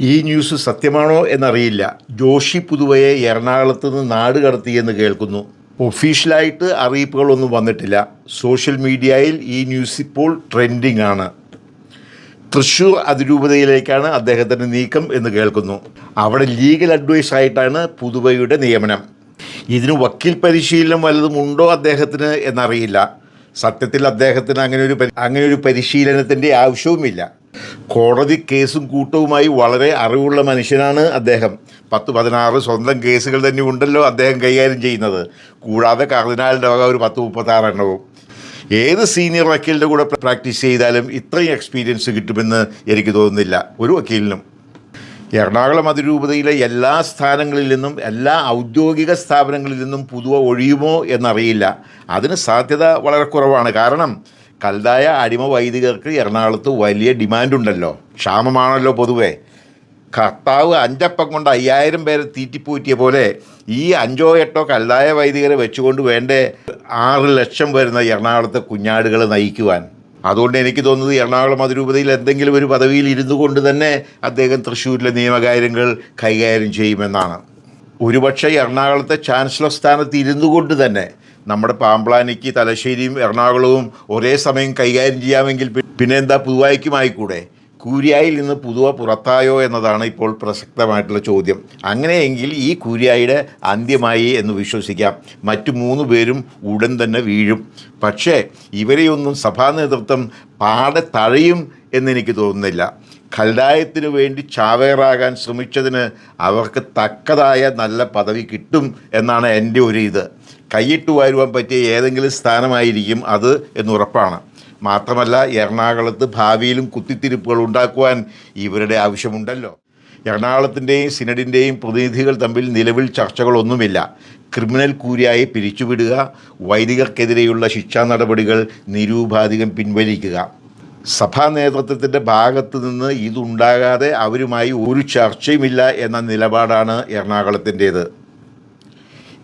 ഈ ന്യൂസ് സത്യമാണോ എന്നറിയില്ല. ജോഷി പുതുവയെ എറണാകുളത്ത് നിന്ന് നാട് കടത്തിയെന്ന് കേൾക്കുന്നു. ഒഫീഷ്യലായിട്ട് അറിയിപ്പുകളൊന്നും വന്നിട്ടില്ല. സോഷ്യൽ മീഡിയയിൽ ഈ ന്യൂസ് ഇപ്പോൾ ട്രെൻഡിങ് ആണ്. തൃശ്ശൂർ അതിരൂപതയിലേക്കാണ് അദ്ദേഹത്തിന്റെ നീക്കം എന്ന് കേൾക്കുന്നു. അവിടെ ലീഗൽ അഡ്വൈസ് ആയിട്ടാണ് പുതുവയുടെ നിയമനം. ഇതിന് വക്കീൽ പരിശീലനം വല്ലതും ഉണ്ടോ അദ്ദേഹത്തിന് എന്നറിയില്ല. സത്യത്തിൽ അദ്ദേഹത്തിന് അങ്ങനെ ഒരു അങ്ങനെ ഒരു പരിശീലനത്തിന്റെ ആവശ്യവുമില്ല. കോടതി കേസും കൂട്ടവുമായി വളരെ അറിവുള്ള മനുഷ്യനാണ് അദ്ദേഹം. പത്ത് പതിനാറ് സ്വന്തം കേസുകൾ തന്നെ ഉണ്ടല്ലോ അദ്ദേഹം കൈകാര്യം ചെയ്യുന്നത്. കൂടാതെ കർദിനാളിന്റെ വക ഒരു പത്ത് മുപ്പത്താറ് എണ്ണവും. ഏത് സീനിയർ വക്കീലിന്റെ കൂടെ പ്രാക്ടീസ് ചെയ്താലും ഇത്രയും എക്സ്പീരിയൻസ് കിട്ടുമെന്ന് എനിക്ക് തോന്നുന്നില്ല. ഒരു വക്കീലിനും. എറണാകുളം അതിരൂപതയിലെ എല്ലാ സ്ഥാനങ്ങളിൽ നിന്നും എല്ലാ ഔദ്യോഗിക സ്ഥാപനങ്ങളിൽ നിന്നും പുതുവ ഒഴിയുമോ എന്നറിയില്ല. അതിന് സാധ്യത വളരെ കുറവാണ്. കാരണം കൽതായ അടിമ വൈദികർക്ക് എറണാകുളത്ത് വലിയ ഡിമാൻഡുണ്ടല്ലോ. ക്ഷാമമാണല്ലോ പൊതുവേ. കർത്താവ് അഞ്ചപ്പം കൊണ്ട് അയ്യായിരം പേരെ തീറ്റിപ്പൂറ്റിയ പോലെ ഈ അഞ്ചോ എട്ടോ കല്ലായ വൈദികരെ വെച്ചുകൊണ്ട് വേണ്ടേ ആറ് ലക്ഷം വരുന്ന എറണാകുളത്തെ കുഞ്ഞാടുകൾ നയിക്കുവാൻ. അതുകൊണ്ട് എനിക്ക് തോന്നുന്നത് എറണാകുളം അതിരൂപതയിൽ എന്തെങ്കിലും ഒരു പദവിയിൽ ഇരുന്നു കൊണ്ട് തന്നെ അദ്ദേഹം തൃശ്ശൂരിലെ നിയമകാര്യങ്ങൾ കൈകാര്യം ചെയ്യുമെന്നാണ്. ഒരുപക്ഷെ എറണാകുളത്തെ ചാൻസലർ സ്ഥാനത്ത് ഇരുന്നു കൊണ്ട് തന്നെ നമ്മുടെ പാമ്പ്ലാനിക്ക് തലശ്ശേരിയും എറണാകുളവും ഒരേ സമയം കൈകാര്യം ചെയ്യാമെങ്കിൽ പിന്നെ എന്താ പുതുവായിക്കുമായിക്കൂടെ കൂരിയായിൽ നിന്ന് പുതുവ പുറത്തായോ എന്നതാണ് ഇപ്പോൾ പ്രസക്തമായിട്ടുള്ള ചോദ്യം. അങ്ങനെയെങ്കിൽ ഈ കൂരിയായുടെ അന്ത്യമായി എന്ന് വിശ്വസിക്കാം. മറ്റു മൂന്ന് പേരും ഉടൻ തന്നെ വീഴും. പക്ഷേ ഇവരെയൊന്നും സഭാ നേതൃത്വം പാടെ തഴയും എന്നെനിക്ക് തോന്നുന്നില്ല. ഖൽഡായത്തിനു വേണ്ടി ചാവേറാകാൻ ശ്രമിച്ചതിന് അവർക്ക് തക്കതായ നല്ല പദവി കിട്ടും എന്നാണ് എന്റെ ഒരു ഇത്. കൈയിട്ട് വാരുവാൻ പറ്റിയ ഏതെങ്കിലും സ്ഥാനമായിരിക്കും അത് എന്നുറപ്പാണ് മാത്രമല്ല എറണാകുളത്ത് ഭാവിയിലും കുത്തിത്തിരിപ്പുകൾ ഉണ്ടാക്കുവാൻ ഇവരുടെ ആവശ്യമുണ്ടല്ലോ. എറണാകുളത്തിന്റെയും സിനഡിന്റെയും പ്രതിനിധികൾ തമ്മിൽ നിലവിൽ ചർച്ചകളൊന്നുമില്ല. ക്രിമിനൽ കൂരിയായി പിരിച്ചുവിടുക വൈദികർക്കെതിരെയുള്ള ശിക്ഷാ നടപടികൾ നിരൂപാധികം പിൻവലിക്കുക. സഭാ നേതൃത്വത്തിന്റെ ഭാഗത്തു നിന്ന് ഇതുണ്ടാകാതെ അവരുമായി ഒരു ചർച്ചയുമില്ല എന്ന നിലപാടാണ് എറണാകുളത്തിന്റേത്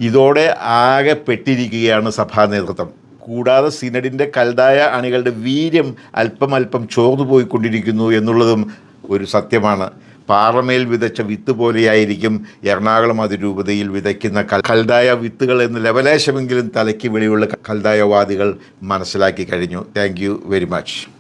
ഇതോടെ ആകെ പെട്ടിരിക്കുകയാണ് സഭാ നേതൃത്വം. കൂടാതെ സിനഡിന്റെ കൽതായ അണികളുടെ വീര്യം അല്പം അല്പം ചോർന്നു പോയിക്കൊണ്ടിരിക്കുന്നു എന്നുള്ളതും ഒരു സത്യമാണ്. പാറമേൽ വിതച്ച വിത്ത് പോലെയായിരിക്കും എറണാകുളം അതിരൂപതയിൽ വിതയ്ക്കുന്ന കൽ കൽതായ വിത്തുകൾ എന്ന് ലവലേശമെങ്കിലും തലയ്ക്ക് വെളിയുള്ള കൽതായവാദികൾ മനസ്സിലാക്കി കഴിഞ്ഞു. Thank very much